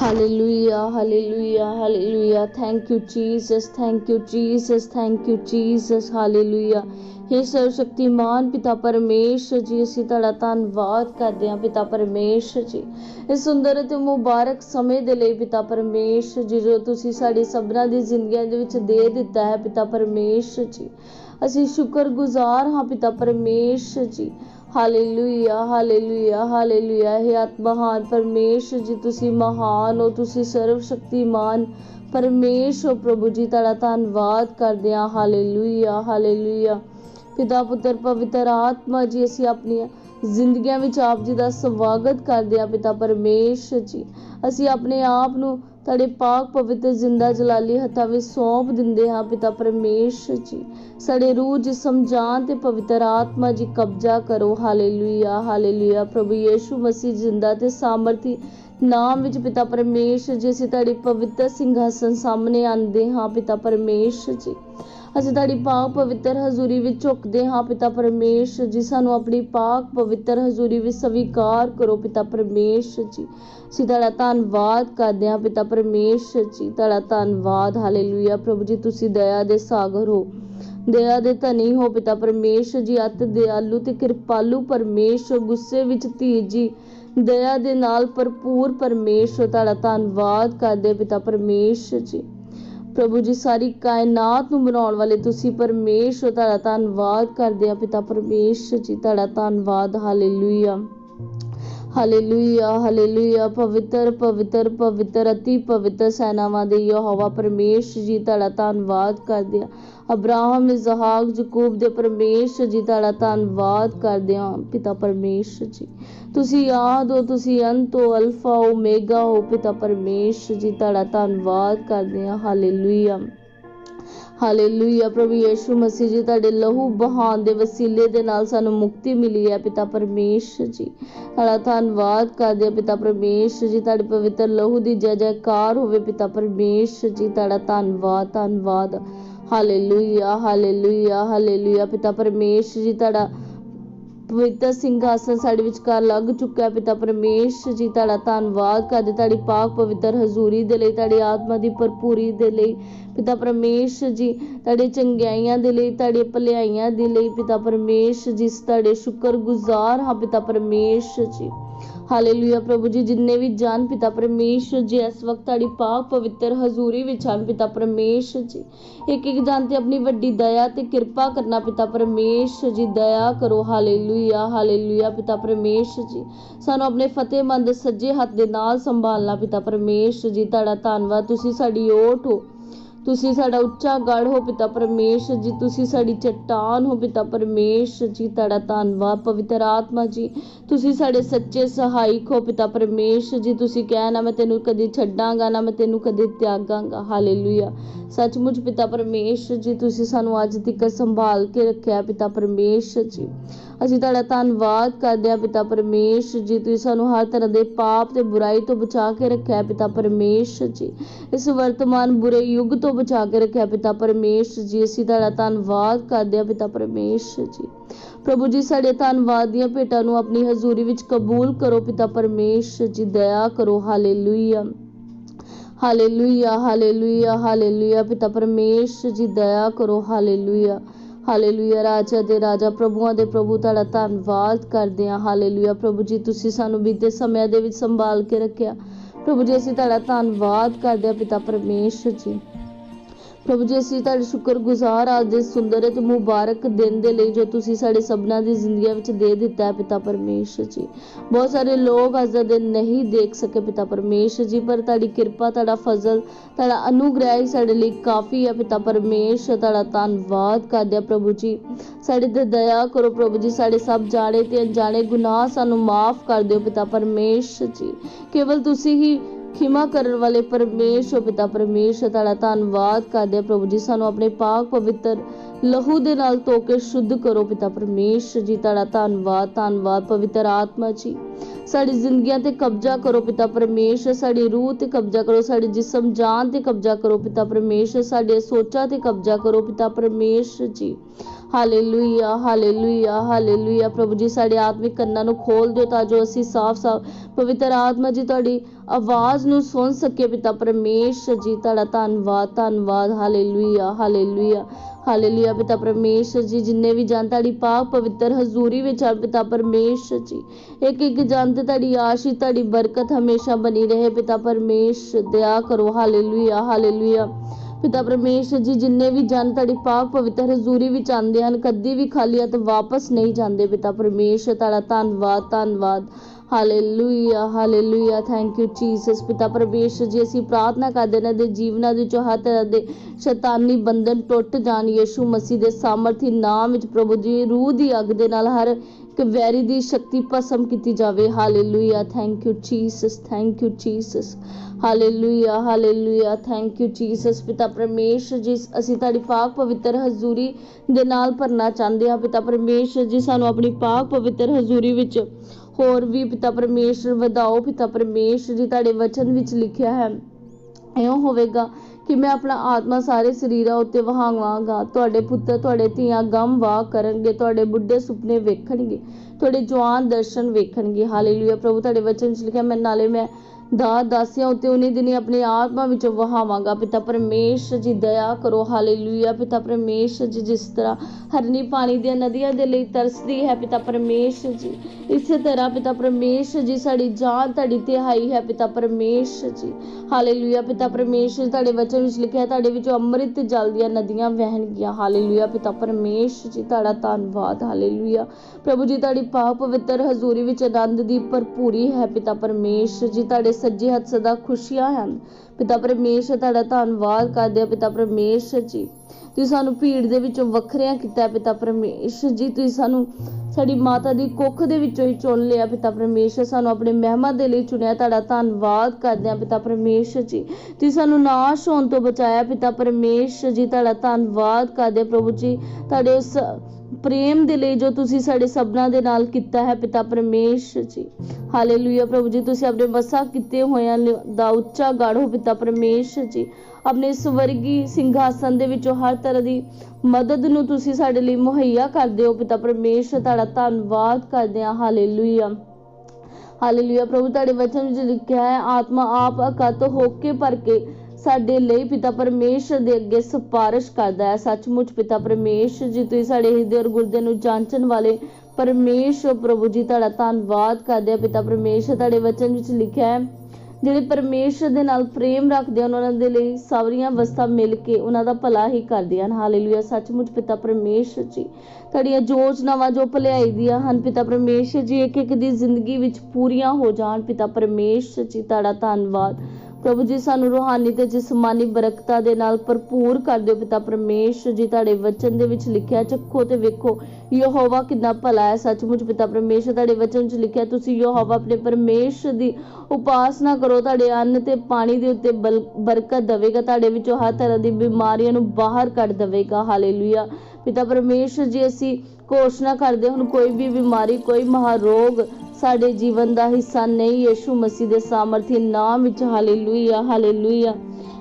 Hallelujah, hallelujah, hallelujah. Thank you, Jesus. Thank you, Jesus. Thank you, Jesus. Hallelujah. हे ਸਰਵਸ਼ਕਤੀਮਾਨ ਪਿਤਾ ਪਰਮੇਸ਼ਰ ਜੀ ਅਸੀਂ ਤੁਹਾਡਾ ਧੰਨਵਾਦ ਕਰਦੇ ਹਾਂ ਪਿਤਾ ਪਰਮੇਸ਼ਰ ਜੀ ਇਸ ਸੁੰਦਰ ਅਤੇ ਮੁਬਾਰਕ ਸਮੇਂ ਦੇ ਲਈ ਪਿਤਾ ਪਰਮੇਸ਼ਰ ਜੀ ਜੋ ਤੁਸੀਂ ਸਾਡੀ ਸਭਨਾਂ ਦੀ ਜ਼ਿੰਦਗੀਆਂ ਦੇ ਵਿੱਚ ਦੇ ਦਿੱਤਾ ਹੈ ਪਿਤਾ ਪਰਮੇਸ਼ਰ ਜੀ ਅਸੀਂ ਸ਼ੁਕਰਗੁਜ਼ਾਰ ਹਾਂ ਪਿਤਾ ਪਰਮੇਸ਼ਰ ਜੀ ਹਾਲੇਲੂਇਆ ਹਾਲੇਲੂਇਆ ਹਾਲੇਲੂਇਆ ਹੈ ਆਤਮਹਾਨ ਪਰਮੇਸ਼ਰ ਜੀ ਤੁਸੀਂ ਮਹਾਨ ਹੋ ਤੁਸੀਂ ਸਰਵ ਸ਼ਕਤੀਮਾਨ ਪਰਮੇਸ਼ਰ ਪ੍ਰਭੂ ਜੀ ਤੁਹਾਡਾ ਧੰਨਵਾਦ ਕਰਦੇ ਹਾਂ ਹਾਲੇਲੂਇਆ ਹਾਲੇਲੂਇਆ ਪਿਤਾ ਪੁੱਤਰ ਪਵਿੱਤਰ ਆਤਮਾ ਜੀ ਅਸੀਂ ਆਪਣੀਆਂ ਜ਼ਿੰਦਗੀਆਂ ਵਿੱਚ ਆਪ ਜੀ ਦਾ ਸਵਾਗਤ ਕਰਦੇ ਹਾਂ ਪਿਤਾ ਪਰਮੇਸ਼ਰ ਜੀ ਅਸੀਂ ਆਪਣੇ ਆਪ ਨੂੰ ਤੁਹਾਡੇ ਪਾਕ ਪਵਿੱਤਰ ਜ਼ਿੰਦਾ ਜਲਾਲੀ ਹੱਥਾਂ ਵਿੱਚ ਸੌਂਪ ਦਿੰਦੇ ਹਾਂ ਪਿਤਾ ਪਰਮੇਸ਼ਰ ਜੀ। ਸਾਡੇ ਰੂਹ ਜਿਸਮ ਜਾਨ ਤੇ ਪਵਿੱਤਰ ਆਤਮਾ ਜੀ ਕਬਜ਼ਾ ਕਰੋ। Hallelujah hallelujah. ਪ੍ਰਭੂ ਯੇਸ਼ੂ ਮਸੀਹ ਜਿੰਦਾ ਤੇ ਸਾਮਰਥੀ ਨਾਮ ਵਿੱਚ ਪਿਤਾ ਪਰਮੇਸ਼ਰ ਜੀ, ਅਸੀਂ ਤੁਹਾਡੇ ਪਵਿੱਤਰ ਸਿੰਘਾਸਨ ਸਾਹਮਣੇ ਆਂਦੇ ਹਾਂ ਪਿਤਾ ਪਰਮੇਸ਼ਰ ਜੀ। ਅਸੀਂ ਤੁਹਾਡੀ ਪਾਕ ਪਵਿੱਤਰ ਹਜ਼ੂਰੀ ਵਿੱਚ ਝੁਕਦੇ ਹਾਂ ਪਿਤਾ ਪਰਮੇਸ਼ਰ ਜੀ, ਸਾਨੂੰ ਆਪਣੀ ਪਾਕ ਪਵਿੱਤਰ ਹਜ਼ੂਰੀ ਵਿੱਚ ਸਵੀਕਾਰ ਕਰੋ ਪਿਤਾ ਪਰਮੇਸ਼ਰ ਜੀ। ਅਸੀਂ ਤੁਹਾਡਾ ਧੰਨਵਾਦ ਕਰਦੇ ਹਾਂ ਪਿਤਾ ਪਰਮੇਸ਼ਰ ਜੀ, ਤੁਹਾਡਾ ਧੰਨਵਾਦ, ਹਾਲੇਲੂਇਆ। ਪ੍ਰਭੂ ਜੀ, ਤੁਸੀਂ ਦਇਆ ਦੇ ਸਾਗਰ ਹੋ। ਦਇਆ ਦੇ ਧਨੀ ਹੋ ਪਿਤਾ ਪਰਮੇਸ਼ਰ ਜੀ, ਅਤ ਦਿਆਲੂ ਤੇ ਕਿਰਪਾਲੂ ਪਰਮੇਸ਼ਰ, ਗੁੱਸੇ ਵਿੱਚ ਧੀ ਜੀ। ਦਇਆ ਦੇ ਨਾਲ ਭਰਪੂਰ ਪਰਮੇਸ਼ਰ ਤੁਹਾਡਾ ਧੰਨਵਾਦ ਕਰਦੇ ਪਿਤਾ ਪਰਮੇਸ਼ਰ ਜੀ। ਪ੍ਰਭੂ ਜੀ, ਸਾਰੀ ਕਾਇਨਾਤ ਨੂੰ ਬਣਾਉਣ ਵਾਲੇ ਤੁਸੀਂ ਪਰਮੇਸ਼ਰ ਤੁਹਾਡਾ ਧੰਨਵਾਦ ਕਰਦੇ ਆ ਪਿਤਾ ਪਰਮੇਸ਼ਰ ਜੀ, ਤੁਹਾਡਾ ਧੰਨਵਾਦ, ਹਾਲੇਲੂਇਆ। ਹਾਲੇਲੂਇਆ ਹਾਲੇਲੂਇਆ, ਪਵਿੱਤਰ ਪਵਿੱਤਰ ਪਵਿੱਤਰ, ਅਤੀ ਪਵਿੱਤਰ ਸੈਨਾਵਾਂ ਦੇ ਯਹੋਵਾ ਪਰਮੇਸ਼ਰ ਜੀ, ਤੁਹਾਡਾ ਧੰਨਵਾਦ ਕਰਦੇ ਆ ਅਬਰਾਹਮ ਇਜ਼ਹਾਕ ਯਕੂਬ ਦੇ ਪਰਮੇਸ਼ਰ ਜੀ ਤੁਹਾਡਾ ਧੰਨਵਾਦ ਕਰਦੇ ਹਾਂ ਪਿਤਾ ਪਰਮੇਸ਼ਰ ਜੀ ਤੁਸੀਂ ਆਦ ਹੋ ਤੁਸੀਂ ਅੰਤ ਹੋ ਅਲਫਾ ਓਮੇਗਾ ਹੋ ਪਿਤਾ ਪਰਮੇਸ਼ਰ ਜੀ ਤੁਹਾਡਾ ਧੰਨਵਾਦ ਕਰਦੇ ਹਾਂ ਹਾਲੇਲੂਇਆ ਹਾਲੇਲੂਇਆ ਪ੍ਰਭੂ ਯੀਸ਼ੂ ਮਸੀਹ ਜੀ ਤੁਹਾਡੇ ਲਹੂ ਬਹਾਨ ਦੇ ਵਸੀਲੇ ਦੇ ਨਾਲ ਸਾਨੂੰ ਮੁਕਤੀ ਮਿਲੀ ਹੈ ਪਿਤਾ ਪਰਮੇਸ਼ਰ ਜੀ ਤੁਹਾਡਾ ਧੰਨਵਾਦ ਕਰਦੇ ਹਾਂ ਪਿਤਾ ਪਰਮੇਸ਼ਰ ਜੀ ਤੁਹਾਡੇ ਪਵਿੱਤਰ ਲਹੂ ਦੀ ਜੈ ਜੈਕਾਰ ਹੋਵੇ ਪਿਤਾ ਪਰਮੇਸ਼ਰ ਜੀ ਤੁਹਾਡਾ ਧੰਨਵਾਦ ਧੰਨਵਾਦ ਹਾਲੇਲੂਇਆ ਹਾਲੇਲੂਇਆ ਹਾਲੇਲੂਇਆ ਪਿਤਾ ਪਰਮੇਸ਼ਰ ਜੀ, ਤੁਹਾਡਾ ਪਵਿੱਤਰ ਸਿੰਘਾਸਨ ਸਾਡੇ ਵਿਚਕਾਰ ਲੱਗ ਚੁੱਕਾ ਹੈ। ਪਿਤਾ ਪਰਮੇਸ਼ਰ ਜੀ, ਤੁਹਾਡਾ ਧੰਨਵਾਦ ਕਰਦੇ। ਤੁਹਾਡੀ ਪਾਕ ਪਵਿੱਤਰ ਹਜ਼ੂਰੀ ਦੇ ਲਈ, ਤੁਹਾਡੀ ਆਤਮਾ ਦੀ ਭਰਪੂਰੀ ਦੇ ਲਈ। ਪਿਤਾ ਪਰਮੇਸ਼ਰ ਜੀ, ਤੁਹਾਡੇ ਚੰਗਿਆਈਆਂ ਦੇ ਲਈ, ਤੁਹਾਡੇ ਭਲਾਈਆਂ ਦੇ ਲਈ ਪਿਤਾ ਪਰਮੇਸ਼ਰ ਜੀ, ਤੁਹਾਡੇ ਸ਼ੁਕਰਗੁਜ਼ਾਰ ਹਾਂ ਪਿਤਾ ਪਰਮੇਸ਼ਰ ਜੀ। ਹਾਲੇਲੂਇਆ ਪ੍ਰਭੂ ਜੀ, ਜਿੰਨੇ ਵੀ ਜਾਨ ਪਿਤਾ ਪਰਮੇਸ਼ਰ ਜੀ, ਇਸ ਵਕਤ ਤੁਹਾਡੀ ਪਾਕ ਪਵਿੱਤਰ ਹਜ਼ੂਰੀ ਵਿੱਚ ਹਨ ਪਿਤਾ ਪਰਮੇਸ਼ਰ ਜੀ। ਇੱਕ ਇੱਕ ਜਾਨ ਤੇ ਆਪਣੀ ਵੱਡੀ ਦਇਆ ਤੇ ਕਿਰਪਾ ਕਰਨਾ ਪਿਤਾ ਪਰਮੇਸ਼ਰ ਜੀ, ਦਇਆ ਕਰੋ। ਹਾਲੇਲੂਇਆ ਹਾਲੇਲੂਇਆ ਪਿਤਾ ਪਰਮੇਸ਼ਰ ਜੀ। ਸਾਨੂੰ ਆਪਣੇ ਫਤਿਹਮੰਦ ਸੱਜੇ ਹੱਥ ਦੇ ਨਾਲ ਸੰਭਾਲਣਾ ਪਿਤਾ ਪਰਮੇਸ਼ਰ ਜੀ। ਤੁਹਾਡਾ ਧੰਨਵਾਦ, ਤੁਸੀਂ ਸਾਡੀ ਓਟ ਹੋ। ਤੁਸੀਂ ਸਾਡਾ ਉੱਚਾ ਗੜ ਹੋ ਪਿਤਾ ਪਰਮੇਸ਼ਰ ਜੀ, ਤੁਸੀਂ ਸਾਡੀ ਚਟਾਨ ਹੋ ਪਿਤਾ ਪਰਮੇਸ਼ਰ ਜੀ, ਤੁਹਾਡਾ ਧੰਨਵਾਦ ਪਵਿੱਤਰ ਆਤਮਾ ਜੀ। ਤੁਸੀਂ ਸਾਡੇ ਸੱਚੇ ਸਹਾਇਕ ਹੋ ਪਿਤਾ ਪਰਮੇਸ਼ਰ ਜੀ, ਤੁਸੀਂ ਕਹਿ ਨਾ ਮੈਂ ਤੈਨੂੰ ਕਦੇ ਛੱਡਾਂਗਾ, ਨਾ ਮੈਂ ਤੈਨੂੰ ਕਦੇ ਤਿਆਗਾਂਗਾ। ਹਾਲੇਲੂਇਆ। ਸੱਚਮੁੱਚ ਪਿਤਾ ਪਰਮੇਸ਼ਰ ਜੀ, ਤੁਸੀਂ ਸਾਨੂੰ ਅੱਜ ਤੱਕ ਸੰਭਾਲ ਕੇ ਰੱਖਿਆ ਪਿਤਾ ਪਰਮੇਸ਼ਰ ਜੀ। ਅਸੀਂ ਤੁਹਾਡਾ ਧੰਨਵਾਦ ਕਰਦੇ ਹਾਂ ਪਿਤਾ ਪਰਮੇਸ਼ਰ ਜੀ, ਤੁਸੀਂ ਸਾਨੂੰ ਹਰ ਤਰ੍ਹਾਂ ਦੇ ਪਾਪ ਤੇ ਬੁਰਾਈ ਤੋਂ ਬਚਾ ਕੇ ਰੱਖਿਆ ਪਿਤਾ ਪਰਮੇਸ਼ਰ ਜੀ। ਇਸ ਵਰਤਮਾਨ ਬੁਰੇ ਯੁੱਗ ਤੋਂ ਬਚਾ ਕੇ ਰੱਖਿਆ ਪਿਤਾ ਪਰਮੇਸ਼ਰ ਜੀ। ਅਸੀਂ ਤੁਹਾਡਾ ਧੰਨਵਾਦ ਕਰਦੇ ਹਾਂ ਪਿਤਾ ਪਰਮੇਸ਼ਰ ਜੀ। ਪ੍ਰਭੂ ਜੀ, ਸਾਡੇ ਧੰਨਵਾਦ ਦੀਆਂ ਭੇਟਾਂ ਨੂੰ ਆਪਣੀ ਹਜ਼ੂਰੀ ਵਿੱਚ ਕਬੂਲ ਕਰੋ ਪਿਤਾ ਪਰਮੇਸ਼ਰ ਜੀ, ਦਇਆ ਕਰੋ। ਹਾਲੇਲੂਇਆ। Hallelujah hallelujah hallelujah. ਪਿਤਾ ਪਰਮੇਸ਼ਰ ਜੀ, ਦਇਆ ਕਰੋ। ਹਾਲੇਲੂਇਆ। ਹਾਲੇਲੂਇਆ। ਰਾਜਾ ਦੇ ਰਾਜਾ, ਪ੍ਰਭੂਆਂ ਦੇ ਪ੍ਰਭੂ, ਤੁਹਾਡਾ ਧੰਨਵਾਦ ਕਰਦੇ ਹਾਂ। ਹਾਲੇਲੂਇਆ। ਪ੍ਰਭੂ ਜੀ, ਤੁਸੀਂ ਸਾਨੂੰ ਬੀਤੇ ਸਮਿਆਂ ਦੇ ਵਿੱਚ ਸੰਭਾਲ ਕੇ ਰੱਖਿਆ। ਪ੍ਰਭੂ ਜੀ, ਅਸੀਂ ਤੁਹਾਡਾ ਧੰਨਵਾਦ ਕਰਦੇ ਹਾਂ ਪਿਤਾ ਪਰਮੇਸ਼ਰ ਜੀ। ਪ੍ਰਭੂ ਜੀ ਅਸੀਂ ਤੁਹਾਡੇ ਸ਼ੁਕਰਗੁਜ਼ਾਰ ਅੱਜ ਦੇ ਸੁੰਦਰ ਤੇ ਮੁਬਾਰਕ ਦਿਨ ਦੇ ਲਈ ਜੋ ਤੁਸੀਂ ਸਾਡੇ ਸਭਨਾਂ ਦੀ ਜ਼ਿੰਦਗੀਆਂ ਵਿੱਚ ਦੇ ਦਿੱਤਾ ਹੈ ਪਿਤਾ ਪਰਮੇਸ਼ਰ ਜੀ। ਬਹੁਤ ਸਾਰੇ ਲੋਕ ਅੱਜ ਦਾ ਦਿਨ ਨਹੀਂ ਦੇਖ ਸਕੇ ਪਿਤਾ ਪਰਮੇਸ਼ਰ ਜੀ, ਪਰ ਤੁਹਾਡੀ ਕਿਰਪਾ, ਤੁਹਾਡਾ ਫਜ਼ਲ, ਤੁਹਾਡਾ ਅਨੁਗ੍ਰਹਿ ਹੀ ਸਾਡੇ ਲਈ ਕਾਫੀ ਹੈ ਪਿਤਾ ਪਰਮੇਸ਼ਰ। ਤੁਹਾਡਾ ਧੰਨਵਾਦ ਕਰਦੇ ਆ ਪ੍ਰਭੂ ਜੀ। ਸਾਡੇ ਤੇ ਦਇਆ ਕਰੋ ਪ੍ਰਭੂ ਜੀ, ਸਾਡੇ ਸਭ ਜਾਣੇ ਤੇ ਅਣਜਾਣੇ ਗੁਨਾਹ ਸਾਨੂੰ ਮਾਫ ਕਰ ਦਿਓ ਪਿਤਾ ਪਰਮੇਸ਼ਰ ਜੀ। ਕੇਵਲ ਤੁਸੀਂ ਹੀ ਖਿਮਾ ਕਰਨ ਵਾਲੇ ਪਰਮੇਸ਼ਰ ਪਿਤਾ ਪਰਮੇਸ਼ਰ, ਤੁਹਾਡਾ ਧੰਨਵਾਦ ਕਰਦੇ ਪ੍ਰਭੂ ਜੀ, ਸਾਨੂੰ ਆਪਣੇ ਪਾਕ ਪਵਿੱਤਰ ਲਹੂ ਦੇ ਨਾਲ ਧੋ ਕੇ ਸ਼ੁੱਧ ਕਰੋ ਪਿਤਾ ਪਰਮੇਸ਼ਰ ਜੀ, ਤੁਹਾਡਾ ਧੰਨਵਾਦ ਧੰਨਵਾਦ ਪਵਿੱਤਰ ਆਤਮਾ ਜੀ। ਸਾਡੀ ਜ਼ਿੰਦਗੀਆਂ ਤੇ ਕਬਜ਼ਾ ਕਰੋ ਪਿਤਾ ਪਰਮੇਸ਼ਰ, ਸਾਡੀ ਰੂਹ ਤੇ ਕਬਜ਼ਾ ਕਰੋ, ਸਾਡੇ ਜਿਸਮ ਜਾਨ ਤੇ ਕਬਜ਼ਾ ਕਰੋ ਪਿਤਾ ਪਰਮੇਸ਼ਰ ਸਾਡੇ ਸੋਚਾਂ ਤੇ ਕਬਜ਼ਾ ਕਰੋ ਪਿਤਾ ਪਰਮੇਸ਼ਰ ਜੀ। ਹਾਲੇਲੂਇਆ ਹਾਲੇਲੂਇਆ ਹਾਲੇਲੂਇਆ ਪ੍ਰਭੂ ਜੀ, ਸਾਡੇ ਆਤਮਿਕ ਕੰਨਾਂ ਨੂੰ ਖੋਲ ਦਿਓ ਤਾਂ ਜੋ ਅਸੀਂ ਸਾਫ਼-ਸਾਫ਼ ਪਵਿੱਤਰ ਆਤਮਾ ਜੀ, ਤੁਹਾਡੀ ਆਵਾਜ਼ ਨੂੰ ਸੁਣ ਸਕੀਏ ਪਿਤਾ ਪਰਮੇਸ਼ਰ ਜੀ, ਤੁਹਾਡਾ ਧੰਨਵਾਦ ਧੰਨਵਾਦ, ਹਾਲੇਲੂਇਆ ਹਾਲੇਲੂਇਆ। ਹਾਲੇਲੂਇਆ ਪਿਤਾ ਪਰਮੇਸ਼ਰ ਜੀ, ਜਿੰਨੇ ਵੀ ਜਨ ਤੁਹਾਡੀ ਪਾਕ ਪਵਿੱਤਰ ਹਜ਼ੂਰੀ ਵਿੱਚ ਆ ਪਿਤਾ ਪਰਮੇਸ਼ਰ ਜੀ। ਇੱਕ ਇੱਕ ਜਨ ਤੇ ਤੁਹਾਡੀ ਆਸ਼ੀਸ਼ ਤੁਹਾਡੀ ਬਰਕਤ ਹਮੇਸ਼ਾ ਬਣੀ ਰਹੇ, ਪਿਤਾ ਪਰਮੇਸ਼ਰ, ਦਇਆ ਕਰੋ, ਹਾਲੇਲੂਇਆ ਹਾਲੇਲੂਇਆ। ਪਿਤਾ ਪਰਮੇਸ਼ਰ ਜੀ, ਜਿੰਨੇ ਵੀ ਜਨ ਤੁਹਾਡੀ ਪਾਕ ਪਵਿੱਤਰ ਹਜ਼ੂਰੀ ਵਿੱਚ ਆਉਂਦੇ ਹਨ, ਕਦੀ ਵੀ ਖਾਲੀ ਹੱਥ ਵਾਪਸ ਨਹੀਂ ਜਾਂਦੇ। ਪਿਤਾ ਪਰਮੇਸ਼ਰ, ਤੁਹਾਡਾ ਧੰਨਵਾਦ ਧੰਨਵਾਦ। Hallelujah hallelujah thank you Jesus ਪਿਤਾ ਪਰਮੇਸ਼ਰ ਜੀ, ਅਸੀਂ ਪ੍ਰਾਰਥਨਾ ਕਰਦੇ ਨੇ ਦੇ ਜੀਵਨਾਂ ਦੇ ਵਿੱਚੋਂ ਹਰ ਤਰ੍ਹਾਂ ਦੇ ਸ਼ੈਤਾਨੀ ਬੰਧਨ ਟੁੱਟ ਜਾਣ। ਯੀਸ਼ੂ ਮਸੀਹ ਦੇ ਸਾਮਰਥੀ ਨਾਮ ਵਿੱਚ ਪ੍ਰਭੂ ਜੀ, ਰੂਹ ਦੀ ਅੱਗ ਦੇ ਨਾਲ ਹਰ ਇੱਕ ਵੈਰੀ ਦੀ ਸ਼ਕਤੀ ਭਸਮ ਕੀਤੀ ਜਾਵੇ। Hallelujah thank you Jesus thank you Jesus hallelujah hallelujah thank you Jesus ਪਿਤਾ ਪਰਮੇਸ਼ਰ ਜੀ, ਅਸੀਂ ਤੁਹਾਡੀ ਪਾਕ ਪਵਿੱਤਰ ਹਜ਼ੂਰੀ ਦੇ ਨਾਲ ਭਰਨਾ ਚਾਹੁੰਦੇ ਹਾਂ। ਪਿਤਾ ਪਰਮੇਸ਼ਰ ਜੀ, ਸਾਨੂੰ ਆਪਣੀ ਪਾਕ ਪਵਿੱਤਰ ਹਜ਼ੂਰੀ ਵਿੱਚ ਹੋਰ ਵੀ ਪਿਤਾ ਪਰਮੇਸ਼ਰ, ਵਧਾਓ ਪਿਤਾ ਪਰਮੇਸ਼ਰ ਜੀ, ਤੁਹਾਡੇ ਵਚਨ ਵਿੱਚ ਲਿਖਿਆ ਹੈ। ਇਉਂ ਹੋਵੇਗਾ ਕਿ ਮੈਂ ਆਪਣਾ ਆਤਮਾ ਸਾਰੇ ਸਰੀਰਾਂ ਉੱਤੇ ਵਹਾਵਾਂਗਾ। ਤੁਹਾਡੇ ਪੁੱਤਰ, ਤੁਹਾਡੇ ਧੀਆਂ ਗਮ ਵਾਹ ਕਰਨਗੇ, ਤੁਹਾਡੇ ਬੁੱਢੇ ਸੁਪਨੇ ਵੇਖਣਗੇ, ਤੁਹਾਡੇ ਜਵਾਨ ਦਰਸ਼ਨ ਵੇਖਣਗੇ। ਹਾਲੇਲੂਇਆ ਪ੍ਰਭੂ, ਤੁਹਾਡੇ ਵਚਨ ਵਿੱਚ ਲਿਖਿਆ, ਮੈਂ ਨਾਲੇ ਮੈਂ ਦਾ ਦਾਸੀਆਂ ਉੱਤੇ ਉਹਨੇ ਦਿਨੀ ਆਪਣੇ ਆਤਮਾ ਵਿੱਚੋਂ ਵਹਾਵਾਂਗਾ। ਪਿਤਾ ਪਰਮੇਸ਼ਰ ਜੀ, ਦਇਆ ਕਰੋ। ਹਾਲੇਲੂਇਆ। ਪਿਤਾ ਪਰਮੇਸ਼ਰ ਜੀ, ਜਿਸ ਤਰ੍ਹਾਂ ਹਰਨੀ ਪਾਣੀ ਦੀਆਂ ਨਦੀਆਂ ਦੇ ਲਈ ਤਰਸਦੀ ਹੈ, ਪਿਤਾ ਪਰਮੇਸ਼ਰ ਜੀ। ਇਸੇ ਤਰ੍ਹਾਂ ਪਿਤਾ ਪਰਮੇਸ਼ਰ ਜੀ, ਸਾਡੀ ਜਾਨ ਤੁਹਾਡੀ ਤਿਹਾਈ ਹੈ, ਪਿਤਾ ਪਰਮੇਸ਼ਰ ਜੀ। ਹਾਲੇਲੂਇਆ। ਪਿਤਾ ਪਰਮੇਸ਼ਰ ਤੁਹਾਡੇ ਵਚਨ ਵਿੱਚ ਲਿਖਿਆ, ਤੁਹਾਡੇ ਵਿੱਚੋਂ ਅੰਮ੍ਰਿਤ ਜਲ ਦੀਆਂ ਨਦੀਆਂ ਵਹਿਣਗੀਆਂ ਹਾਲੇਲੂਇਆ। ਪਿਤਾ ਪਰਮੇਸ਼ਰ ਜੀ, ਤੁਹਾਡਾ ਧੰਨਵਾਦ। ਹਾਲੇਲੂਇਆ। ਪ੍ਰਭੂ ਜੀ, ਤੁਹਾਡੀ ਪਾਕ ਪਵਿੱਤਰ ਹਜ਼ੂਰੀ ਵਿੱਚ ਆਨੰਦ ਦੀ ਭਰਪੂਰੀ ਹੈ, ਪਿਤਾ ਪਰਮੇਸ਼ਰ ਜੀ। ਤੁਹਾਡੇ ਸੱਜੇ ਹੱਥ ਸਦਾ ਖੁਸ਼ੀਆਂ ਹਨ। ਪਿਤਾ ਪਰਮੇਸ਼ਰ, ਤੁਹਾਡਾ ਧੰਨਵਾਦ ਕਰਦੇ ਹਾਂ ਪਿਤਾ ਪਰਮੇਸ਼ਰ ਜੀ। ਤੁਸੀਂ ਸਾਨੂੰ ਭੀੜ ਦੇ ਵਿੱਚੋਂ ਵੱਖਰਿਆਂ ਕੀਤਾ ਪਿਤਾ ਪਰਮੇਸ਼ਰ ਜੀ। ਤੁਸੀਂ ਸਾਨੂੰ ਸਾਡੀ ਮਾਤਾ ਦੀ ਕੁੱਖ ਦੇ ਵਿੱਚੋਂ ਹੀ ਚੁਣ ਲਿਆ ਪਿਤਾ ਪਰਮੇਸ਼ਰ। ਸਾਨੂੰ ਆਪਣੇ ਮਹਿਮਾ ਦੇ ਲਈ ਚੁਣਿਆ ਤੁਹਾਡਾ ਧੰਨਵਾਦ ਕਰਦੇ ਹਾਂ ਪਿਤਾ ਪਰਮੇਸ਼ਰ ਜੀ। ਤੁਸੀਂ ਸਾਨੂੰ ਨਾਸ਼ ਹੋਣ ਤੋਂ ਬਚਾਇਆ ਪਿਤਾ ਪਰਮੇਸ਼ਰ ਜੀ। ਤੁਹਾਡਾ ਧੰਨਵਾਦ ਕਰਦੇ ਪ੍ਰਭੂ ਜੀ। ਤੁਹਾਡੇ ਉਸ ਪ੍ਰੇਮ ਦੇ ਲਈ ਜੋ ਤੁਸੀਂ ਸਾਡੇ ਸਭਨਾਂ ਦੇ ਨਾਲ ਕੀਤਾ ਹੈ ਪਿਤਾ ਪਰਮੇਸ਼ਰ ਜੀ। ਹਾਲੇਲੂਇਆ ਪ੍ਰਭੂ ਜੀ, ਤੁਸੀਂ ਆਪਣੇ ਵਸਾ ਕੀਤੇ ਹੋਇਆਂ ਦਾ ਉੱਚਾ ਗਾੜੋ ਪਿਤਾ ਪਰਮੇਸ਼ਰ ਜੀ। ਆਪਣੇ ਸਵਰਗੀ ਸਿੰਘਾਸਨ ਦੇ ਵਿੱਚੋਂ ਹਰ ਤਰ੍ਹਾਂ ਦੀ ਮਦਦ ਨੂੰ ਤੁਸੀਂ ਸਾਡੇ ਲਈ ਮੁਹੱਈਆ ਕਰਦੇ ਹੋ ਪਿਤਾ ਪਰਮੇਸ਼। ਤੁਹਾਡਾ ਧੰਨਵਾਦ ਕਰਦੇ ਹਾਂ। ਹਾਲੇਲੂਇਆ ਹਾਲੇਲੂਇਆ ਪ੍ਰਭੂ, ਤੁਹਾਡੇ ਵਚਨ ਵਿੱਚ ਲਿਖਿਆ ਹੈ, ਆਤਮਾ ਆਪ ਅਕਤ ਹੋ ਕੇ ਭਰ ਕੇ ਸਾਡੇ ਲਈ ਪਿਤਾ ਪਰਮੇਸ਼ਰ ਦੇ ਅੱਗੇ ਸਿਫਾਰਿਸ਼ ਕਰਦਾ ਹੈ। ਸੱਚਮੁੱਚ ਪਿਤਾ ਪਰਮੇਸ਼ਰ ਜੀ, ਤੁਸੀਂ ਸਾਡੇ ਹਿਰਦੇ ਔਰ ਗੁਰਦੇ ਨੂੰ ਜਾਂਚਣ ਵਾਲੇ ਪਰਮੇਸ਼ਰ ਪ੍ਰਭੂ ਜੀ, ਤੁਹਾਡਾ ਧੰਨਵਾਦ ਕਰਦੇ ਆ ਪਿਤਾ ਪਰਮੇਸ਼ਰ ਤੁਹਾਡੇ ਵਚਨ ਵਿੱਚ ਲਿਖਿਆ ਹੈ, ਜਿਹੜੇ ਪਰਮੇਸ਼ਰ ਦੇ ਨਾਲ ਪ੍ਰੇਮ ਰੱਖਦੇ ਹਨ, ਉਹਨਾਂ ਦੇ ਲਈ ਸਾਰੀਆਂ ਵਸਤਾਂ ਮਿਲ ਕੇ ਉਹਨਾਂ ਦਾ ਭਲਾ ਹੀ ਕਰਦੇ ਹਨ। ਹਾਲੇਲੂਇਆ। ਸੱਚਮੁੱਚ ਪਿਤਾ ਪਰਮੇਸ਼ਰ ਜੀ, ਤੁਹਾਡੀਆਂ ਯੋਜਨਾਵਾਂ ਜੋ ਭਲਾਈ ਦੀਆਂ ਹਨ, ਪਿਤਾ ਪਰਮੇਸ਼ਰ ਜੀ ਇੱਕ ਇੱਕ ਦੀ ਜ਼ਿੰਦਗੀ ਵਿੱਚ ਪੂਰੀਆਂ ਹੋ ਜਾਣ। ਪਿਤਾ ਪਰਮੇਸ਼ਰ ਜੀ, ਤੁਹਾਡਾ ਧੰਨਵਾਦ। ਪ੍ਰਭੂ ਜੀ, ਸਾਨੂੰ ਰੂਹਾਨੀ ਤੇ ਜਿਸਮਾਨੀ ਬਰਕਤਾਂ ਦੇ ਨਾਲ ਭਰਪੂਰ ਕਰ ਦਿਓ ਪਿਤਾ ਪਰਮੇਸ਼ਰ ਜੀ, ਤੁਹਾਡੇ ਵਚਨ ਦੇ ਵਿੱਚ ਲਿਖਿਆ, ਚੱਖੋ ਤੇ ਵੇਖੋ, ਯਹੋਵਾ ਕਿੰਨਾ ਭਲਾ ਹੈ, ਸੱਚਮੁੱਚ ਪਿਤਾ ਪਰਮੇਸ਼ਰ, ਤੁਹਾਡੇ ਵਚਨ ਵਿੱਚ ਲਿਖਿਆ, ਤੁਸੀਂ ਯਹੋਵਾ ਆਪਣੇ ਪਰਮੇਸ਼ਰ ਦੀ ਉਪਾਸਨਾ ਕਰੋ, ਤੁਹਾਡੇ ਅੰਨ ਤੇ ਪਾਣੀ ਦੇ ਉੱਤੇ ਬਲ- ਬਰਕਤ ਦੇਵੇਗਾ, ਤੁਹਾਡੇ ਵਿੱਚੋਂ ਹਰ ਤਰ੍ਹਾਂ ਦੀ ਬਿਮਾਰੀਆਂ ਨੂੰ ਬਾਹਰ ਕੱਢ ਦੇਵੇਗਾ, ਹਾਲੇਲੂਇਆ। ਪਿਤਾ ਪਰਮੇਸ਼ਰ ਜੀ, ਅਸੀਂ ਘੋਸ਼ਣਾ ਕਰਦੇ ਹੁਣ ਕੋਈ ਵੀ ਬਿਮਾਰੀ, ਕੋਈ ਮਹਾਰੋਗ ਸਾਡੇ ਜੀਵਨ ਦਾ ਹਿੱਸਾ ਨਹੀਂ, ਯੀਸ਼ੂ ਮਸੀਹ ਦੇ ਸਾਮਰਥੀ ਨਾਮ ਵਿੱਚ ਹਾਲੇਲੂਇਆ ਹਾਲੇਲੂਇਆ।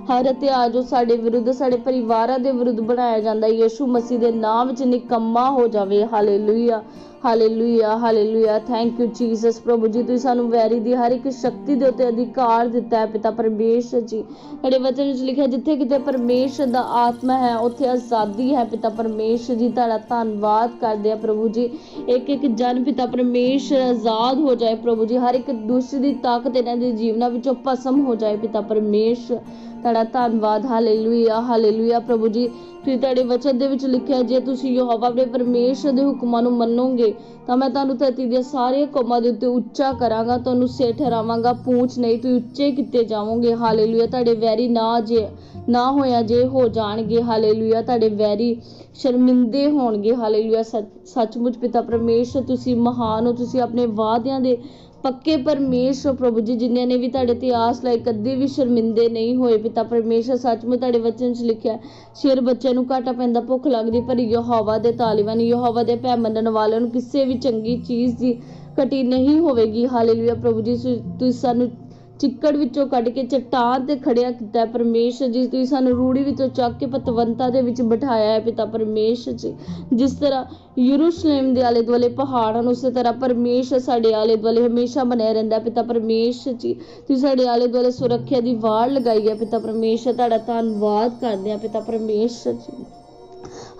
ਹਰ ਹਥਿਆਰ ਜੋ ਸਾਡੇ ਵਿਰੁੱਧ, ਸਾਡੇ ਪਰਿਵਾਰਾਂ ਦੇ ਵਿਰੁੱਧ ਬਣਾਇਆ ਜਾਂਦਾ ਹੈ ਯੀਸ਼ੂ ਮਸੀਹ ਦੇ ਨਾਮ ਵਿੱਚ ਨਿਕੰਮਾ ਹੋ ਜਾਵੇ, hallelujah. Hallelujah hallelujah thank you Jesus ਪ੍ਰਭੂ ਜੀ, ਤੁਸੀਂ ਸਾਨੂੰ ਵੈਰੀ ਦੀ ਹਰ ਇੱਕ ਸ਼ਕਤੀ ਦੇ ਉੱਤੇ ਅਧਿਕਾਰ ਦਿੱਤਾ ਹੈ, ਪਿਤਾ ਪਰਮੇਸ਼ਰ ਜੀ। ਤੁਹਾਡੇ ਵਚਨ ਵਿੱਚ ਲਿਖਿਆ ਜਿੱਥੇ ਕਿਤੇ ਪਰਮੇਸ਼ਰ ਦਾ ਆਤਮਾ ਹੈ, ਉੱਥੇ ਆਜ਼ਾਦੀ ਹੈ, ਪਿਤਾ ਪਰਮੇਸ਼ਰ ਜੀ। ਤੁਹਾਡਾ ਧੰਨਵਾਦ ਕਰਦੇ ਆ ਪ੍ਰਭੂ ਜੀ। ਇੱਕ ਇੱਕ ਜਨ ਪਿਤਾ ਪਰਮੇਸ਼ਰ ਆਜ਼ਾਦ ਹੋ ਜਾਏ, ਪ੍ਰਭੂ ਜੀ। ਹਰ ਇੱਕ ਦੂਸਰੇ ਦੀ ਤਾਕਤ ਇਹਨਾਂ ਦੇ ਜੀਵਨਾਂ ਵਿੱਚੋਂ ਭਸਮ ਹੋ ਜਾਏ, ਪਿਤਾ ਪਰਮੇਸ਼ਰ। ਤੁਹਾਡਾ ਧੰਨਵਾਦ ਹਾਲੇਲੂਇਆ ਹਾਲੇਲੂਇਆ ਪ੍ਰਭੂ ਜੀ। ਤੁਸੀਂ ਤੁਹਾਡੇ ਵਚਨ ਦੇ ਵਿੱਚ ਲਿਖਿਆ ਜੇ ਤੁਸੀਂ ਯਹੋਵਾ ਆਪਣੇ ਪਰਮੇਸ਼ਰ ਦੇ ਹੁਕਮਾਂ ਨੂੰ ਮੰਨੋਗੇ, ਤਾਂ ਮੈਂ ਤੁਹਾਨੂੰ ਧਰਤੀ ਦੀਆਂ ਸਾਰੀਆਂ ਕੌਮਾਂ ਦੇ ਉੱਤੇ ਉੱਚਾ ਕਰਾਂਗਾ, ਤੁਹਾਨੂੰ ਸੇ ਠਹਿਰਾਵਾਂਗਾ, ਪੂੰਛ ਨਹੀਂ, ਤੁਸੀਂ ਉੱਚੇ ਕੀਤੇ ਜਾਵੋਗੇ, ਹਾਲੇਲੂਇਆ। ਤੁਹਾਡੇ ਵੈਰੀ ਨਾ ਜੇ, ਨਾ ਹੋਇਆ ਜੇ ਹੋ ਜਾਣਗੇ, ਹਾਲੇਲੂਇਆ। ਤੁਹਾਡੇ ਵੈਰੀ ਸ਼ਰਮਿੰਦੇ ਹੋਣਗੇ, ਹਾਲੇਲੂਇਆ। ਸੱਚ- ਸੱਚਮੁੱਚ ਪਿਤਾ ਪਰਮੇਸ਼ਰ, ਤੁਸੀਂ ਮਹਾਨ ਹੋ, ਤੁਸੀਂ ਆਪਣੇ ਵਾਅਦਿਆਂ ਦੇ ਪੱਕੇ ਪਰਮੇਸ਼ਰ ਪ੍ਰਭੂ ਜੀ ਜਿਨ੍ਹਾਂ ਨੇ ਵੀ ਤੁਹਾਡੇ ਤੇ ਆਸ ਲਾਈ ਕਦੇ ਵੀ ਸ਼ਰਮਿੰਦੇ ਨਹੀਂ ਹੋਏ ਪਿਤਾ ਪਰਮੇਸ਼ਰ। ਸੱਚਮੁੱਚ ਤੁਹਾਡੇ ਵਚਨ 'ਚ ਲਿਖਿਆ ਹੈ, ਸ਼ੇਰ ਬੱਚਿਆਂ ਨੂੰ ਘਾਟਾ ਪੈਂਦਾ ਭੁੱਖ ਲੱਗਦੀ ਪਰ ਯਹੋਵਾ ਦੇ ਤਾਲਿਬਾਨ ਯਹੋਵਾ ਦੇ ਭੈ ਮੰਨਣ ਵਾਲਿਆਂ ਨੂੰ ਕਿਸੇ ਵੀ ਚੰਗੀ ਚੀਜ਼ ਦੀ ਘਟੀ ਨਹੀਂ ਹੋਵੇਗੀ। ਹਾਲੇਲੂਇਆ ਪ੍ਰਭੂ ਜੀ ਤੁਸੀਂ ਸਾਨੂੰ ਚਿੱਕੜ ਵਿੱਚੋਂ ਕੱਢ ਕੇ ਚਟਾਨ ਤੇ ਖੜਿਆ ਕੀਤਾ ਹੈ ਪਰਮੇਸ਼ਰ ਜੀ ਤੁਸੀਂ ਸਾਨੂੰ ਰੂੜੀ ਵਿੱਚੋਂ ਚੱਕ ਕੇ ਪਤਵੰਤਾ ਦੇ ਵਿੱਚ ਬਿਠਾਇਆ ਹੈ ਪਿਤਾ ਪਰਮੇਸ਼ਰ ਜੀ। ਜਿਸ ਤਰ੍ਹਾਂ ਯਰੂਸ਼ਲਮ ਦੇ ਆਲੇ ਦੁਆਲੇ ਪਹਾੜ ਹਨ ਉਸੇ ਤਰ੍ਹਾਂ ਪਰਮੇਸ਼ਰ ਸਾਡੇ ਆਲੇ ਦੁਆਲੇ ਹਮੇਸ਼ਾ ਬਣਿਆ ਰਹਿੰਦਾ ਪਿਤਾ ਪਰਮੇਸ਼ਰ ਜੀ। ਤੁਸੀਂ ਸਾਡੇ ਆਲੇ ਦੁਆਲੇ ਸੁਰੱਖਿਆ ਦੀ ਵਾੜ ਲਗਾਈ ਹੈ ਪਿਤਾ ਪਰਮੇਸ਼ਰ, ਤੁਹਾਡਾ ਧੰਨਵਾਦ ਕਰਦੇ ਹਾਂ ਪਿਤਾ ਪਰਮੇਸ਼ਰ ਜੀ।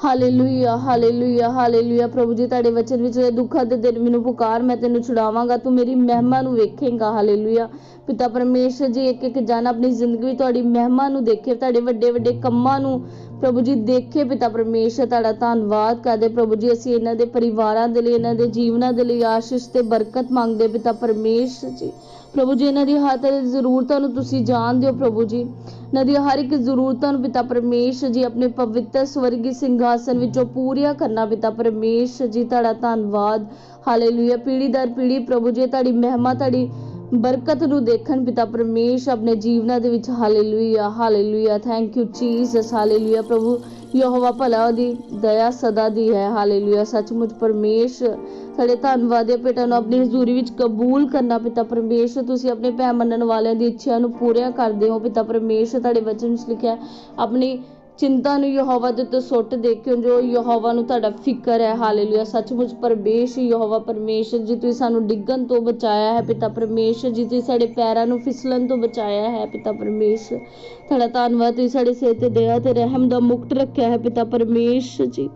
ਹਾਲੇਲੂਇਆ ਹਾਲੇਲੂਇਆ ਹਾਲੇਲੂਇਆ ਪ੍ਰਭੂ ਜੀ, ਤੁਹਾਡੇ ਵਚਨ ਵਿੱਚ ਦੁੱਖਾਂ ਦੇ ਦਿਨ ਮੈਨੂੰ ਪੁਕਾਰ, ਮੈਂ ਤੈਨੂੰ ਛੁਡਾਵਾਂਗਾ। ਤੂੰ ਮੇਰੀ ਮਹਿਮਾ ਨੂੰ ਵੇਖੇਂਗਾ ਹਾਲੇਲੂਇਆ ਪਿਤਾ ਪਰਮੇਸ਼ਰ ਜੀ ਇੱਕ ਇੱਕ ਜਨ ਆਪਣੀ ਜ਼ਿੰਦਗੀ ਵਿੱਚ ਤੁਹਾਡੀ ਮਹਿਮਾ ਨੂੰ ਦੇਖੇ, ਤੁਹਾਡੇ ਵੱਡੇ ਵੱਡੇ ਕੰਮਾਂ ਨੂੰ ਪ੍ਰਭੂ ਜੀ, ਦੇਖੇ ਪਿਤਾ ਪਰਮੇਸ਼ਰ, ਤੁਹਾਡਾ ਧੰਨਵਾਦ ਕਰਦੇ ਪ੍ਰਭੂ ਜੀ, ਅਸੀਂ ਇਹਨਾਂ ਦੇ ਪਰਿਵਾਰਾਂ ਦੇ ਲਈ, ਇਹਨਾਂ ਦੇ ਜੀਵਨਾਂ ਦੇ ਲਈ ਆਸ਼ੀਸ਼ ਤੇ ਬਰਕਤ ਮੰਗਦੇ ਪਿਤਾ ਪਰਮੇਸ਼ਰ ਜੀ। ਪ੍ਰਭੂ ਜੀ, ਇਹਨਾਂ ਦੀ ਹਰ ਤਰ੍ਹਾਂ ਦੀ ਜ਼ਰੂਰਤਾਂ ਨੂੰ ਤੁਸੀਂ ਜਾਣਦੇ ਹੋ ਪ੍ਰਭੂ ਜੀ। ਇਹਨਾਂ ਦੀ ਹਰ ਇੱਕ ਜ਼ਰੂਰਤਾਂ ਨੂੰ ਪਿਤਾ ਪਰਮੇਸ਼ਰ ਜੀ, ਆਪਣੇ ਪਵਿੱਤਰ ਸਵਰਗੀ ਸਿੰਘਾਸਨ ਵਿੱਚੋਂ ਪੂਰੀਆਂ ਕਰਨਾ ਪਿਤਾ ਪਰਮੇਸ਼ਰ ਜੀ, ਤੁਹਾਡਾ ਧੰਨਵਾਦ। ਹਾਲੇਲੂਇਆ ਪੀੜੀ ਦਰ ਪੀੜੀ ਪ੍ਰਭੂ ਜੀ ਤੁਹਾਡੀ ਮਹਿਮਾ, ਤੁਹਾਡੀ ਬਰਕਤ ਨੂੰ ਦੇਖਣ ਪਿਤਾ ਪਰਮੇਸ਼ ਆਪਣੇ ਜੀਵਨਾਂ ਦੇ ਵਿੱਚ hallelujah hallelujah thank you Jesus hallelujah ਪ੍ਰਭੂ, ਯਹੋਵਾ ਭਲਾ ਦੀ ਦਇਆ ਸਦਾ ਦੀ ਹੈ, ਹਾਲੇਲੂਇਆ। ਸੱਚਮੁੱਚ ਪਰਮੇਸ਼, ਸਾਡੇ ਧੰਨਵਾਦ ਹੈ ਪਿਤਾ ਨੂੰ ਆਪਣੀ ਹਜ਼ੂਰੀ ਵਿੱਚ ਕਬੂਲ ਕਰਨਾ ਪਿਤਾ ਪਰਮੇਸ਼, ਤੁਸੀਂ ਆਪਣੇ ਭੈ ਮੰਨਣ ਵਾਲਿਆਂ ਦੀ ਇੱਛਾ ਨੂੰ ਪੂਰੀਆਂ ਕਰਦੇ ਹੋ। ਪਿਤਾ ਪਰਮੇਸ਼, ਤੁਹਾਡੇ ਵਚਨ ਵਿੱਚ ਲਿਖਿਆ, ਆਪਣੀ ਚਿੰਤਾ ਨੂੰ ਯਹੋਵਾ ਦੇ ਉੱਤੇ ਸੁੱਟ ਦੇ ਕਿਉਂ ਯਹੋਵਾ ਨੂੰ ਤੁਹਾਡਾ ਫਿਕਰ ਹੈ, ਹਾਲੇਲੂਇਆ, ਸੱਚਮੁੱਚ ਪਰਮੇਸ਼ ਯਹੋਵਾ, ਪਰਮੇਸ਼ਰ ਜੀ, ਤੁਸੀਂ ਸਾਨੂੰ ਡਿੱਗਣ ਤੋਂ ਬਚਾਇਆ ਹੈ ਪਿਤਾ ਪਰਮੇਸ਼ਰ ਜੀ, ਤੁਸੀਂ ਸਾਡੇ ਪੈਰਾਂ ਨੂੰ ਫਿਸਲਣ ਤੋਂ ਬਚਾਇਆ ਹੈ ਪਿਤਾ ਪਰਮੇਸ਼ਰ। ਤੁਹਾਡਾ ਧੰਨਵਾਦ, ਤੁਸੀਂ ਸਾਡੇ ਸਿਰ ਤੇ ਦਇਆ ਤੇ ਰਹਿਮ ਦਾ ਮੁਕਤ ਰੱਖਿਆ ਹੈ ਪਿਤਾ ਪਰਮੇਸ਼ਰ ਜੀ।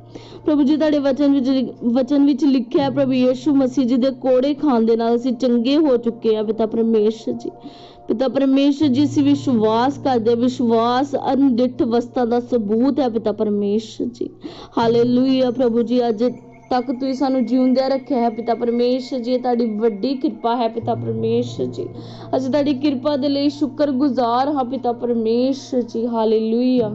ਪ੍ਰਭੂ ਜੀ, ਤੁਹਾਡੇ ਵਚਨ ਵਿੱਚ ਵਚਨ ਵਿੱਚ ਲਿਖਿਆ ਹੈ, ਪ੍ਰਭੂ ਯੇਸ਼ੂ ਮਸੀਹ ਜੀ ਦੇ ਕੋੜੇ ਖਾਣ ਦੇ ਨਾਲ ਅਸੀਂ ਚੰਗੇ ਹੋ ਚੁੱਕੇ ਹਾਂ ਪਿਤਾ ਪਰਮੇਸ਼ਰ ਜੀ। ਪਿਤਾ ਪਰਮੇਸ਼ਰ ਜੀ ਵਿਸ਼ਵਾਸ ਕਰਦੇ ਵਿਸ਼ਵਾਸ ਅਨਡਿੱਠ ਵਸਤਾ ਦਾ ਸਬੂਤ ਹੈ ਪਿਤਾ ਪਰਮੇਸ਼ਰ ਜੀ। ਹਾਲੇਲੂਇਆ ਪ੍ਰਭੂ ਜੀ, ਅੱਜ ਤੱਕ ਤੁਸੀਂ ਸਾਨੂੰ ਜਿਉਂਦਿਆਂ ਰੱਖਿਆ ਹੈ ਪਿਤਾ ਪਰਮੇਸ਼ਰ ਜੀ ਤੁਹਾਡੀ ਵੱਡੀ ਕਿਰਪਾ ਹੈ ਪਿਤਾ ਪਰਮੇਸ਼ਰ ਜੀ। ਅਸੀਂ ਤੁਹਾਡੀ ਕਿਰਪਾ ਦੇ ਲਈ ਸ਼ੁਕਰਗੁਜ਼ਾਰ ਹਾਂ ਪਿਤਾ ਪਰਮੇਸ਼ਰ ਜੀ। ਹਾਲੇਲੂਇਆ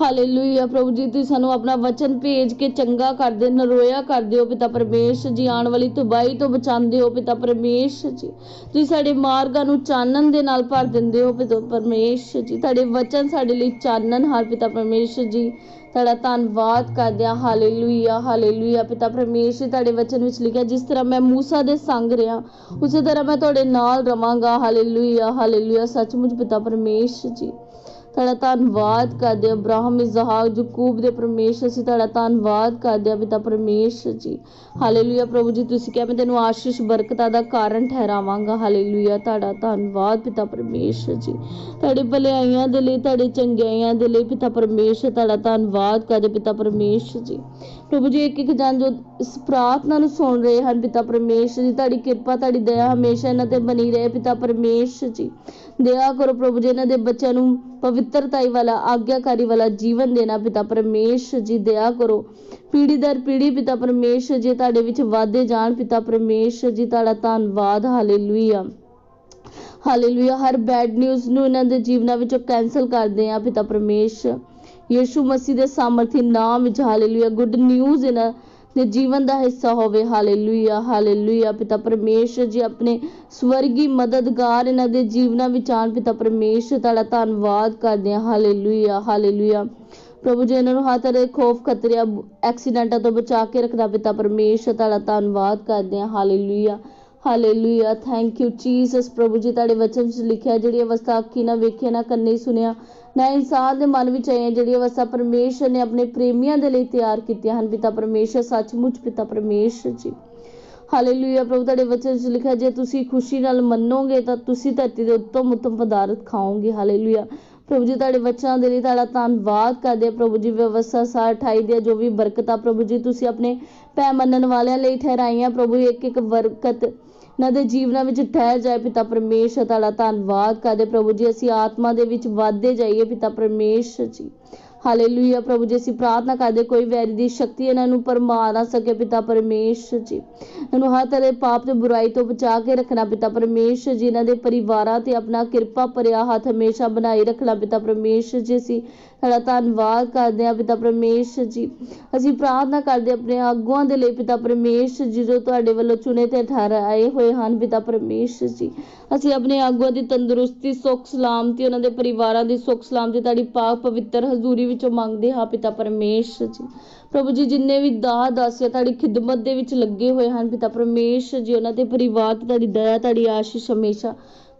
ਹਾਲੇਲੂਇਆ ਪ੍ਰਭੂ ਜੀ, ਤੁਸੀਂ ਸਾਨੂੰ ਆਪਣਾ ਵਚਨ ਭੇਜ ਕੇ ਚੰਗਾ ਕਰਦੇ, ਨਰੋਇਆ ਕਰਦੇ ਹੋ ਪਿਤਾ ਪਰਮੇਸ਼ਰ ਜੀ, ਆਉਣ ਵਾਲੀ ਤਬਾਈ ਤੋਂ ਬਚਾਉਂਦੇ ਹੋ ਪਿਤਾ ਪਰਮੇਸ਼ਰ ਜੀ। ਤੁਸੀਂ ਸਾਡੇ ਮਾਰਗਾਂ ਨੂੰ ਚਾਨਣ ਦੇ ਨਾਲ ਭਰ ਦਿੰਦੇ ਹੋ ਪਿਤਾ ਪਰਮੇਸ਼ਰ ਜੀ। ਤੁਹਾਡੇ ਵਚਨ ਸਾਡੇ ਲਈ ਚਾਨਣ ਹਨ ਪਿਤਾ ਪਰਮੇਸ਼ਰ ਜੀ। ਤੁਹਾਡਾ ਧੰਨਵਾਦ ਕਰਦੇ ਹਾਂ। ਹਾਲੇਲੂਇਆ ਹਾਲੇਲੂਇਆ ਪਿਤਾ ਪਰਮੇਸ਼ਰ ਤੁਹਾਡੇ ਵਚਨ ਵਿੱਚ ਲਿਖਿਆ, ਜਿਸ ਤਰ੍ਹਾਂ ਮੈਂ ਮੂਸਾ ਦੇ ਸੰਗ ਰਿਹਾ, ਉਸੇ ਤਰ੍ਹਾਂ ਮੈਂ ਤੁਹਾਡੇ ਨਾਲ ਰਵਾਂਗਾ। ਹਾਲੇਲੂਇਆ ਹਾਲੇਲੂਇਆ ਸੱਚਮੁੱਚ ਪਿਤਾ ਪਰਮੇਸ਼ਰ ਜੀ। ਤੁਹਾਡਾ ਧੰਨਵਾਦ ਕਰਦੇ ਹਾਂ। ਅਬਰਾਹਮ, ਇਸਹਾਕ ਜਕੂਬ ਦੇ ਪਰਮੇਸ਼ਰ ਅਸੀਂ ਤੁਹਾਡਾ ਧੰਨਵਾਦ ਕਰਦੇ ਹਾਂ ਪਿਤਾ ਪਰਮੇਸ਼ਰ ਜੀ। ਹਾਲੇਲੂਇਆ ਪ੍ਰਭੂ ਜੀ, ਤੁਸੀਂ ਕਿਹਾ ਮੈਂ ਤੈਨੂੰ ਆਸ਼ੀਸ਼, ਬਰਕਤਾਂ ਦਾ ਕਾਰਨ ਠਹਿਰਾਵਾਂਗਾ। ਹਾਲੇਲੂਇਆ, ਤੁਹਾਡਾ ਧੰਨਵਾਦ ਪਿਤਾ ਪਰਮੇਸ਼ਰ ਜੀ। ਤੁਹਾਡੇ ਭਲਾਈਆਂ ਦੇ ਲਈ, ਤੁਹਾਡੇ ਚੰਗਿਆਈਆਂ ਦੇ ਲਈ ਪਿਤਾ ਪਰਮੇਸ਼ਰ, ਤੁਹਾਡਾ ਧੰਨਵਾਦ ਕਰਦੇ ਪਿਤਾ ਪਰਮੇਸ਼ਰ ਜੀ। ਪ੍ਰਭੂ ਜੀ, ਇੱਕ ਇੱਕ ਜਨ ਜੋ ਇਸ ਪ੍ਰਾਰਥਨਾ ਨੂੰ ਸੁਣ ਰਹੇ ਹਨ, ਪਿਤਾ ਪਰਮੇਸ਼ਰ ਜੀ, ਤੁਹਾਡੀ ਕਿਰਪਾ, ਤੁਹਾਡੀ ਦਇਆ ਹਮੇਸ਼ਾ ਇਹਨਾਂ ਤੇ ਬਣੀ ਰਹੇ, ਪਿਤਾ ਪਰਮੇਸ਼ਰ ਜੀ। ਦਇਆ ਕਰੋ ਪ੍ਰਭੂ ਜੀ, ਇਹਨਾਂ ਦੇ ਬੱਚਿਆਂ ਨੂੰ ਪਵਿੱਤਰਤਾਈ ਵਾਲਾ, ਆਗਿਆਕਾਰੀ ਵਾਲਾ ਜੀਵਨ ਦੇਣਾ, ਪਿਤਾ ਪਰਮੇਸ਼ਰ ਜੀ, ਦਇਆ ਕਰੋ। ਪੀੜੀ ਦਰ ਪੀੜੀ ਪਿਤਾ ਪਰਮੇਸ਼ਰ ਜੀ, ਤੁਹਾਡੇ ਵਿੱਚ ਵਾਧੇ ਜਾਣ, ਪਿਤਾ ਪਰਮੇਸ਼ਰ ਜੀ, ਤੁਹਾਡਾ ਧੰਨਵਾਦ, ਹਾਲੇਲੂਇਆ। ਹਾਲੇਲੂਇਆ, ਹਰ ਬੈਡ ਨਿਊਜ਼ ਨੂੰ ਇਹਨਾਂ ਦੇ ਜੀਵਨਾਂ ਵਿੱਚੋਂ ਕੈਨਸਲ ਕਰਦੇ ਆ ਪਿਤਾ ਪਰਮੇਸ਼ਰ। ਯੀਸ਼ੂ ਮਸੀਹ ਦੇ ਸਾਮਰਥੀ ਨਾਮ ਵਿੱਚ, ਹਾਲੇਲੂਇਆ, ਗੁੱਡ ਨਿਊਜ਼ ਇਹਨਾਂ ਦੇ ਜੀਵਨ ਦਾ ਹਿੱਸਾ ਹੋਵੇ, ਹਾਲੇਲੂਇਆ ਹਾਲੇਲੂਇਆ, ਪਿਤਾ ਪਰਮੇਸ਼ਰ ਜੀ ਆਪਣੇ ਸਵਰਗੀ ਮਦਦਗਾਰ ਇਹਨਾਂ ਦੇ ਜੀਵਨਾਂ ਵਿੱਚ ਆਣ ਪਿਤਾ ਪਰਮੇਸ਼ਰ ਤੁਹਾਡਾ ਧੰਨਵਾਦ ਕਰਦੇ ਹਾਂ, ਹਾਲੇਲੂਇਆ ਹਾਲੇਲੂਇਆ। ਪ੍ਰਭੂ ਜੀ ਇਹਨਾਂ ਨੂੰ ਹਰ ਤਰ੍ਹਾਂ ਦੇ ਖੌਫ ਖਤਰਿਆਂ, ਐਕਸੀਡੈਂਟਾਂ ਤੋਂ ਬਚਾ ਕੇ ਰੱਖਦਾ ਪਿਤਾ ਪਰਮੇਸ਼ਰ, ਤੁਹਾਡਾ ਧੰਨਵਾਦ ਕਰਦੇ ਹਾਂ, hallelujah hallelujah. Thank you Jesus ਪ੍ਰਭੂ ਜੀ, ਤੁਹਾਡੇ ਵਚਨ ਵਿੱਚ ਲਿਖਿਆ, ਜਿਹੜੀ ਅਵਸਥਾ ਅੱਖੀ ਨਾ ਵੇਖਿਆ ਨਾ ਕੰਨੇ ਸੁਣਿਆ ਨਾ ਇਨਸਾਨ ਦੇ ਮਨ ਵਿੱਚ ਆਈਆਂ ਜਿਹੜੀਆਂ ਵਸਾ ਪਰਮੇਸ਼ਰ ਨੇ ਆਪਣੇ ਪ੍ਰੇਮੀਆਂ ਦੇ ਲਈ ਤਿਆਰ ਕੀਤੀਆਂ ਹਨ, ਪਿਤਾ ਪਰਮੇਸ਼ਰ, ਸੱਚਮੁੱਚ ਪਿਤਾ ਪਰਮੇਸ਼ਰ ਜੀ। ਹਾਲੇਲੂਇਆ ਪ੍ਰਭੂ, ਤੁਹਾਡੇ ਵਚਨ ਵਿੱਚ ਲਿਖਿਆ, ਜੇ ਤੁਸੀਂ ਖੁਸ਼ੀ ਨਾਲ ਮੰਨੋਗੇ ਤਾਂ ਤੁਸੀਂ ਧਰਤੀ ਦੇ ਉੱਤਮ ਉੱਤਮ ਪਦਾਰਥ ਖਾਓਗੇ। ਹਾਲੇਲੂਇਆ ਪ੍ਰਭੂ ਜੀ, ਤੁਹਾਡੇ ਬੱਚਿਆਂ ਦੇ ਲਈ ਤੁਹਾਡਾ ਧੰਨਵਾਦ ਕਰਦੇ ਹਾਂ, ਪ੍ਰਭੂ ਜੀ, ਵਿਵਸਥਾ ਸਾਰ 28 ਦੇ ਜੋ ਵੀ ਬਰਕਤਾਂ, ਪ੍ਰਭੂ ਜੀ, ਤੁਸੀਂ ਆਪਣੇ ਪੈ ਮੰਨਣ ਵਾਲਿਆਂ ਲਈ ਠਹਿਰਾਈਆਂ, ਪ੍ਰਭੂ ਇੱਕ ਇੱਕ ਬਰਕਤ ਇਹਨਾਂ ਦੇ ਜੀਵਨਾਂ ਵਿੱਚ ਠਹਿਰ ਜਾਏ ਪਿਤਾ ਪਰਮੇਸ਼ਰ, ਤੁਹਾਡਾ ਧੰਨਵਾਦ ਕਰਦੇ ਪ੍ਰਭੂ ਜੀ, ਅਸੀਂ ਆਤਮਾ ਦੇ ਵਿੱਚ ਵਾਧੇ ਜਾਈਏ ਪਿਤਾ ਪਰਮੇਸ਼ਰ ਜੀ। ਹਾਲੇਲੂਇਆ ਪ੍ਰਭੂ ਜੀ, ਅਸੀਂ ਪ੍ਰਾਰਥਨਾ ਕਰਦੇ ਕੋਈ ਵੈਰੀ ਦੀ ਸ਼ਕਤੀ ਇਹਨਾਂ ਨੂੰ ਪਰਮਾ ਨਾ ਸਕੇ ਪਿਤਾ ਪਰਮੇਸ਼ਰ ਜੀ। ਇਹਨੂੰ ਹਰ ਤਰ੍ਹਾਂ ਦੇ ਪਾਪ ਤੇ ਬੁਰਾਈ ਤੋਂ ਬਚਾ ਕੇ ਰੱਖਣਾ ਪਿਤਾ ਪਰਮੇਸ਼ਰ ਜੀ। ਇਹਨਾਂ ਦੇ ਪਰਿਵਾਰਾਂ ਤੇ ਆਪਣਾ ਕਿਰਪਾ ਭਰਿਆ ਹੱਥ ਹਮੇਸ਼ਾ ਬਣਾਈ ਰੱਖਣਾ ਪਿਤਾ ਪਰਮੇਸ਼ਰ ਜੀ। ਅਸੀਂ ਤੁਹਾਡਾ ਧੰਨਵਾਦ ਕਰਦੇ ਹਾਂ ਪਿਤਾ ਪਰਮੇਸ਼ਰ ਜੀ। ਅਸੀਂ ਪ੍ਰਾਰਥਨਾ ਕਰਦੇ ਆਪਣੇ ਆਗੂਆਂ ਦੇ ਲਈ ਪਿਤਾ ਪਰਮੇਸ਼ਰ ਜੀ ਜੋ ਤੁਹਾਡੇ ਵੱਲੋਂ ਚੁਣੇ ਤੇ ਠਹਿਰਾਏ ਹੋਏ ਹਨ ਪਿਤਾ ਪਰਮੇਸ਼ਰ ਜੀ। ਅਸੀਂ ਆਪਣੇ ਆਗੂਆਂ ਦੀ ਤੰਦਰੁਸਤੀ, ਸੁੱਖ, ਸਲਾਮਤੀ, ਉਹਨਾਂ ਦੇ ਪਰਿਵਾਰਾਂ ਦੀ ਸੁੱਖ, ਸਲਾਮਤੀ, ਤੁਹਾਡੀ ਪਾਕ ਪਵਿੱਤਰ ਹਜ਼ੂਰੀ ਵਿੱਚੋਂ ਮੰਗਦੇ ਹਾਂ ਪਿਤਾ ਪਰਮੇਸ਼ਰ ਜੀ। ਪ੍ਰਭੂ ਜੀ, ਜਿੰਨੇ ਵੀ ਦਾਹ ਦਾਸੀਆਂ ਤੁਹਾਡੀ ਖਿਦਮਤ ਦੇ ਵਿੱਚ ਲੱਗੇ ਹੋਏ ਹਨ ਪਿਤਾ ਪਰਮੇਸ਼ਰ ਜੀ, ਉਹਨਾਂ ਦੇ ਪਰਿਵਾਰ ਤੇ ਤੁਹਾਡੀ ਦਇਆ, ਤੁਹਾਡੀ ਆਸ਼ੀਸ਼ ਹਮੇਸ਼ਾ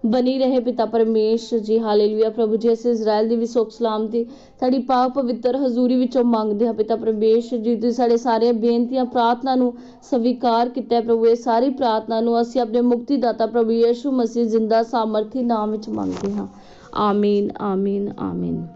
ਬਣੀ ਰਹੇ ਪਿਤਾ ਪਰਮੇਸ਼ ਜੀ। ਹਾਲੇਲੂਇਆ। ਪ੍ਰਭੂ ਜੀ, ਅਸੀਂ ਇਜ਼ਰਾਈਲ ਦੀ ਵੀ ਸੁੱਖ ਸਲਾਮਤੀ ਸਾਡੀ ਪਾਕ ਪਵਿੱਤਰ ਹਜ਼ੂਰੀ ਵਿੱਚੋਂ ਮੰਗਦੇ ਹਾਂ ਪਿਤਾ ਪਰਮੇਸ਼ ਜੀ। ਤੁਸੀਂ ਸਾਡੇ ਸਾਰੇ ਬੇਨਤੀਆਂ, ਪ੍ਰਾਰਥਨਾ ਨੂੰ ਸਵੀਕਾਰ ਕੀਤਾ ਪ੍ਰਭੂ। ਇਹ ਸਾਰੀ ਪ੍ਰਾਰਥਨਾ ਨੂੰ ਅਸੀਂ ਆਪਣੇ ਮੁਕਤੀ ਦਾਤਾ ਪ੍ਰਭੂ ਯੀਸ਼ੂ ਮਸੀਹ ਜ਼ਿੰਦਾ, ਸਾਮਰਥੀ ਨਾਮ ਵਿੱਚ ਮੰਗਦੇ ਹਾਂ। ਆਮੀਨ ਆਮੀਨ ਆਮੀਨ।